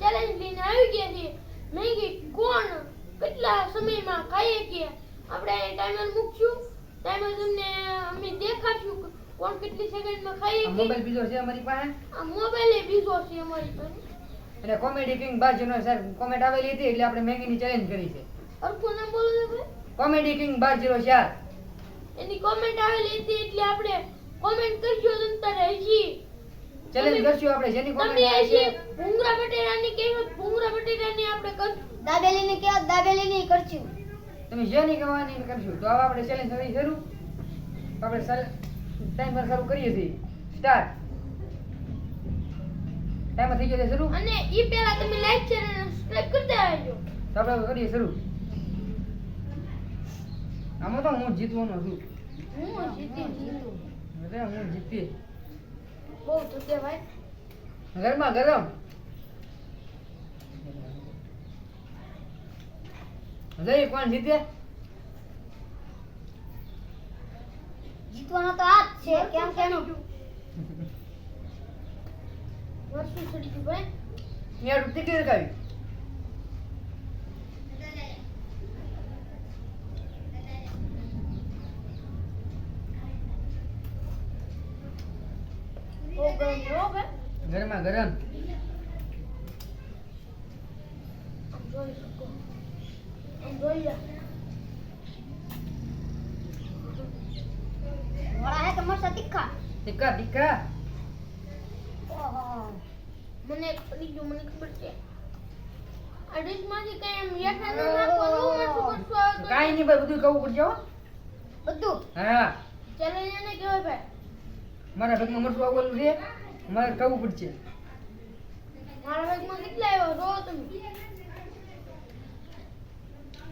Challenge લઈને આવી ગયા છીએ કે કોણ કેટલા સમયમાં ખાઈએ કે આપણે ટાઈમર મૂકશું. ટાઈમર તમને અમે દેખાડશું કોણ કેટલી સેકન્ડમાં ખાઈએ મોબાઈલ બીજો છે અમારી પાસે? આ મોબાઈલ એ બીજો છે અમારી પાસે. અને કોમેડી કિંગ બાજુનો સર કોમેન્ટ આવેલી હતી એટલે આપણે મેગીની ચેલેન્જ કરી છે. અરખું નામ બોલો ભાઈ. કોમેડી કિંગ બાજુનો ચાર એની કોમેન્ટ આવેલી હતી એટલે આપણે કોમેન્ટ કરજો તંતર હજી. ચેલેન્જ કરશું આપણે જેની કોમેન્ટ તમે આવે છે ભૂંગરા બટેરાની કહેવત ભૂંગરા બટેરાની આપણે કરશું દાબેલીની કેવા દાબેલીની કરશું. તમે જેની કહેવાની કરશું. તો હવે આપણે ચેલેન્જ કરી શરૂ. આપણે ટાઈમર શરૂ કરીએ છીએ. સ્ટાર્ટ ટાઈમર થઈ ગયો છે શરૂ. અને ઈ પહેલા તમે લાઈક શેર અને સબસ્ક્રાઇબ કરતા રહેજો. તો આપણે કરીએ શરૂ. આમાં તો હું જીતવાનો છું. હું જીતી જીતું. એટલે હું જીતી બહુ થકે ભાઈ ગરમા ગરમ. લઈ કોણ જીતે. જીતવાનો તો આ જ છે કેમ કેમ? વર્ષ સુધી ભાઈ. યાર ટિકિટ કાઢી બહુ ગરમ છે હો ભાઈ ગરમા ગરમ આમ જોઈ શકો આમ જોઈ લો વડા હે કે મરસા તીખા ટીકા ટીકા ઓહો મને એક પડી ગયું મને ખબર છે આ ડીશમાંથી કઈ એમ હેઠા ન નાખવાનું મરચું મરચું આવે તો કાંઈ નહીં ભાઈ બધું કહું પડશે હો બધું હા ચેલેન્જ એને કહેવાય ભાઈ મારા ભાગમાં મરચું આવવાનું છે મારે કહું પડશે. મારા ભાગમાં કેટલા આવ્યો? રો તમે.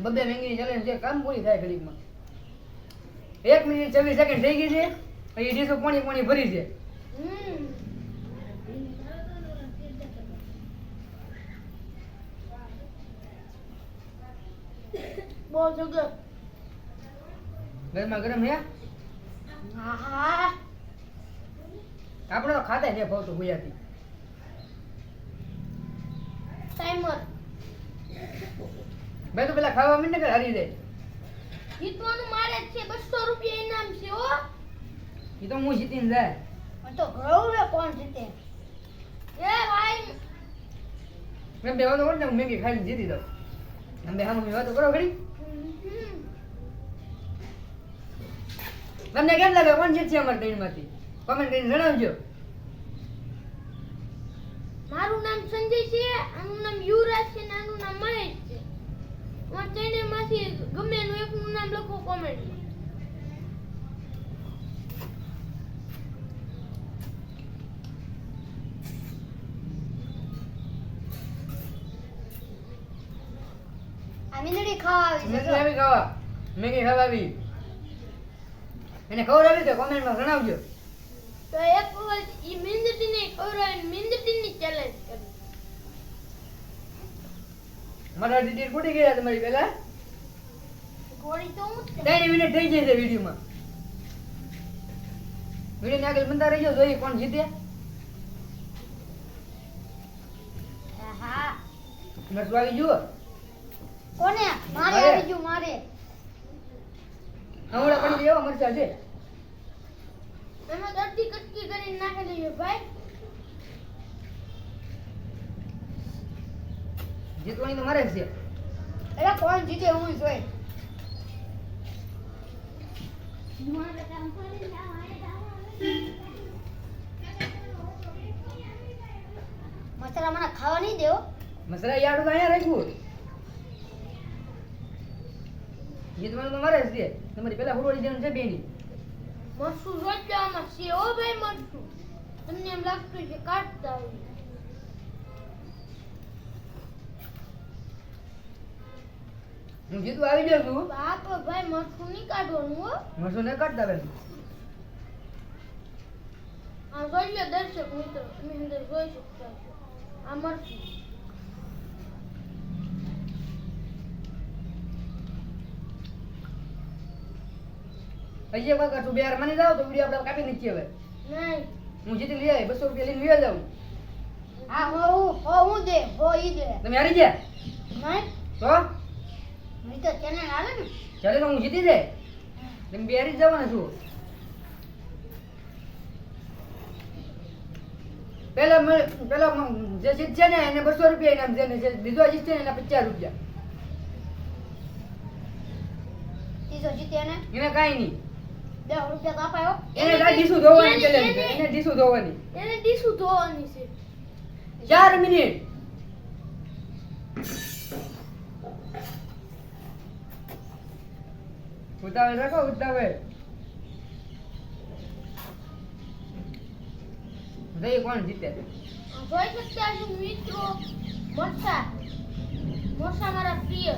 બબે મેંગી ચેલેન્જ છે કામ પૂરી થાય ઘડીકમાં. એક મિનિટ છવ્વીસ સેકન્ડ થઈ ગઈ છે પછી ડીસો પાણી પાણી ભરી છે. બહુ જગ્યા ગરમા ગરમ હે? આહા આપણે ખાતા છે ભાવતું ગુજરાતી ટાઈમર મેં તો પેલા ખાવા મને કે હારી દે જીતવાનું મારે જ છે 200 રૂપિયા ઇનામ છે હો. એ તો હું જીતીને જાય. પણ તો ઘણું હે કોણ જીતે? એ ભાઈ. મેં બે વાતો કરો ને મેગી ખાઈને જીતી દઉં તમે બે હામું વાતો કરો ઘડી. તમને કેમ લાગે કોણ જીતશે અમારા ટ્રેનમાંથી કોમેન્ટ કરીને જણાવજો. મારું નામ સંજય છે આનું નામ યુવરાજ છે આનું નામ મહેશ છે. અમારા ચેનલમાંથી ગમે એનું એકનું નામ લખો કોમેન્ટ આ મીંદડી ખાવા આવી ખાવા. મેગી ખાવા આવી. એને ખબર આવી તો કોમેન્ટમાં જણાવજો. તો એક વખત ઈ મીંદડીને ખવડાવીને મીંદડીની ચેલેન્જ કરી મારા ડિટેલ ફૂટી ગયા તમારી પહેલા ગોળી તો હું. ત્રણ મિનિટ થઈ જશે વિડીયોમાં વીડિયો આગળ બનતા રહીજો જોઈએ કોણ જીતે હા મરચું આવી જુઓ કોને મારે. આવી જુઓ મારે હમણાં પણ એવા મરચા છે કટકી કરીને નાખી દઈએ ભાઈ જીતવાની તો મારે છે એટલે કોણ જીતે હું જોઈ મસાલા મને ખાવા નહીં દેવો મસાલા યાદ તો અહીંયા રાખ્યું જીતવાનું તો મારે જ છે તમારી પેલા ફૂટવાળી દેવાનું છે બેની. આમાં છે હો ભાઈ મરસું. તમને એમ લાગતું છે કાઢતા હોય હું જીતું આવી જાઉં છું બાપ ભાઈ મરસું નહીં કાઢવાનું હો. મરસું નહીં કાઢતા બેન? આ જોઈ લો દર્શક મિત્રો તમે અંદર જોઈ શકતા છો આ મરચું એક વખત તું બે હાર માની જાવ તો વીડિયો આપણે કાપી નીચે હવે. નહીં. હું જીતી લઈ આવી બસો રૂપિયા લઈને લઈ જાઉં. હા હો હું હો હું દે હો ઈ દે. તમે હારી ગયા? નહીં. તો નહીં તો ચેનલ આવે ને. ચાલે તો હું જીતી દે. તમે બે હારી જવાના છું પેલા પેલા જે જીત છે ને એને બસો રૂપિયા ઇનામ છે ને જે બીજો જીત છે ને એના પચાસ રૂપિયા. ત્રીજો જીતે ને. એને કાંઈ નહીં. દસ રૂપિયા તો એને ડીશું ધોવાની છે. એને- એને ધોવાની. એને ડીશું ધોવાની છે. ચાર મિનિટ. ઉતાવળ રાખો ઉતાવળ. જઈ કોણ જીતે? જોઈ શકતા છો મિત્રો મરસા મરસા મારા પ્રિય.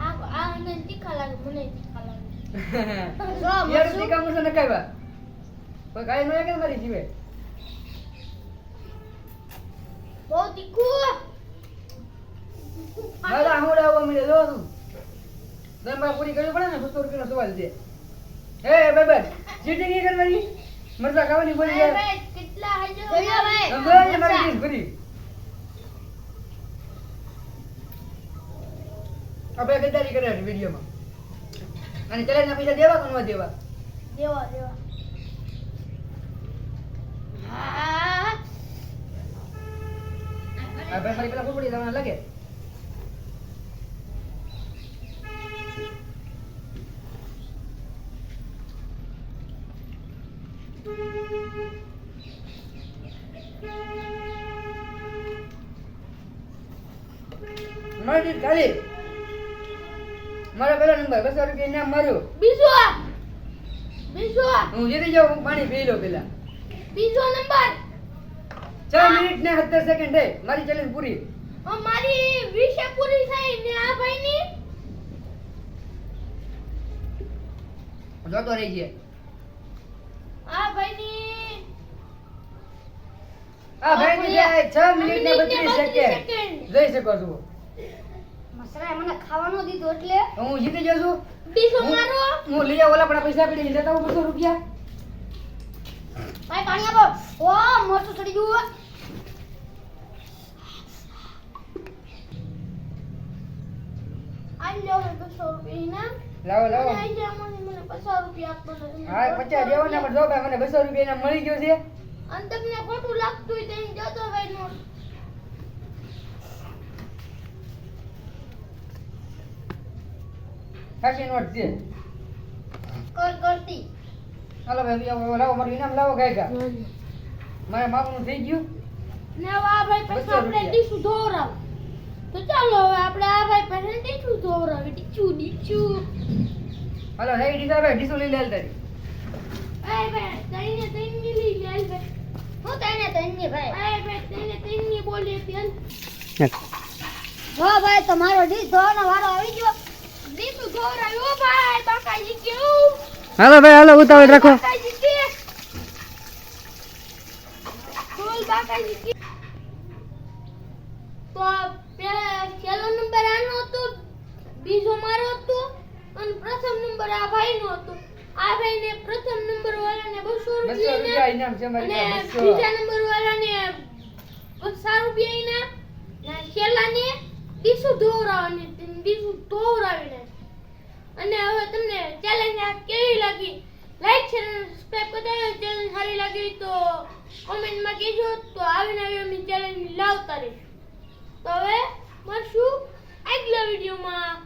આ આ મને તીખા લાગે મને યાર મરચું. તીખા મરચાં નખાવ્યા. કોઈ ન કે મારી જીવે બહુ તીખું. દાદા હું રાવવા મળે જો તું. મારે પૂરી કરવી પડે ને બસો રૂપિયાનો સવાલ છે. હે બાબા ચીટિંગ નહીં કરવાની? મરચા ખાવાની બોલી જાય કેટલા હાજર ભાઈ. મારી ડીશ ભરી આપણે ગદ્દારી કરે વિડીયોમાં. અને ચેલેન્જ ના પૈસા દેવા કે ન દેવા? દેવા દેવા. આ ભાઈ પેલા લાગે. મારી ખાલી. મારો પેલો નંબર બસો રૂપિયા ના મારું. બીજો બીજો હું જીતી જાઉં હું પાણી પી લો પેલા. બીજો નંબર. છ મિનિટ ને સત્તર સેકન્ડ મારી ચેલેન્જ પૂરી. મારી વિશે પૂરી થઈ ને આ ભાઈની? જોતો રહી છે આ ભાઈની. આ ભાઈ ની છ મિનિટ ને મિનિટ બત્રીસ 32 સેકન્ડ સેકન્ડ. જઈ શકો છો. મસરાએ મને ખાવાનો દીધો એટલે હું જીતી જશું બીજો હું- મારો. હું લઈ આવું ઓલા પણ પૈસા પડી લેતા હું બસો રૂપિયા. ભાઈ પાણી આપો. ઓ મરચું ચડી ગયું લાવો છે. હા પચાસ દેવો ને પણ જો ભાઈ મને બસો રૂપિયા મળી ગયો છે. અને તમને ખોટું લાગતું હોય તો જતો ભાઈ ખાસી નોટ છે. કર કરતી. હાલો ભાઈ આવો, લાવો મારું ઇનામ લાવો ગાયકા. મારે માપનું થઈ ગયું? ને આ ભાઈ પાસે આપણે ડીશું ધોરાવ તો ચાલો હવે આપણે આ ભાઈ પાસે ડીશું ધોરાવ ડીશું ડીશું હાલો હે દીધા ભાઈ ડીશું લઈ લેલ તારી. એ ભાઈ તઈને તઈને લઈ લેલ ભાઈ. હું તને તને ભાઈ? એ ભાઈ તઈને તઈને બોલી હતી હા ભાઈ તમારો ડીશ ધોવાનો વારો આવી ગયો. હાલો ભાઈ હાલો ઉતાવળ રાખો. તો પેલા નંબર આનો હતો બીજો મારો હતો અને પ્રથમ નંબર આ ભાઈનો હતો. આ ભાઈને પ્રથમ નંબર વાળાને બસો બસો રૂપિયા રૂપિયા ઇનામ છે મારી પાસે, બીજા નંબર વાળાને પચાસ રૂપિયા ઇનામ ને છેલ્લાને ને બીજું હતી, ડીશું ધોવરાવીને અને હવે તમને ચેલેન્જ આ કેવી લાગી? લાઈક શેર અને સબસ્ક્રાઇબ કરતા રહેજો ચેલેન્જ સારી લાગી તો કોમેન્ટમાં કહેજો. તો આવીને આવી અમે ચેલેન્જ લાવતા રહીશું. તો હવે મળશું આગલા વિડીયોમાં.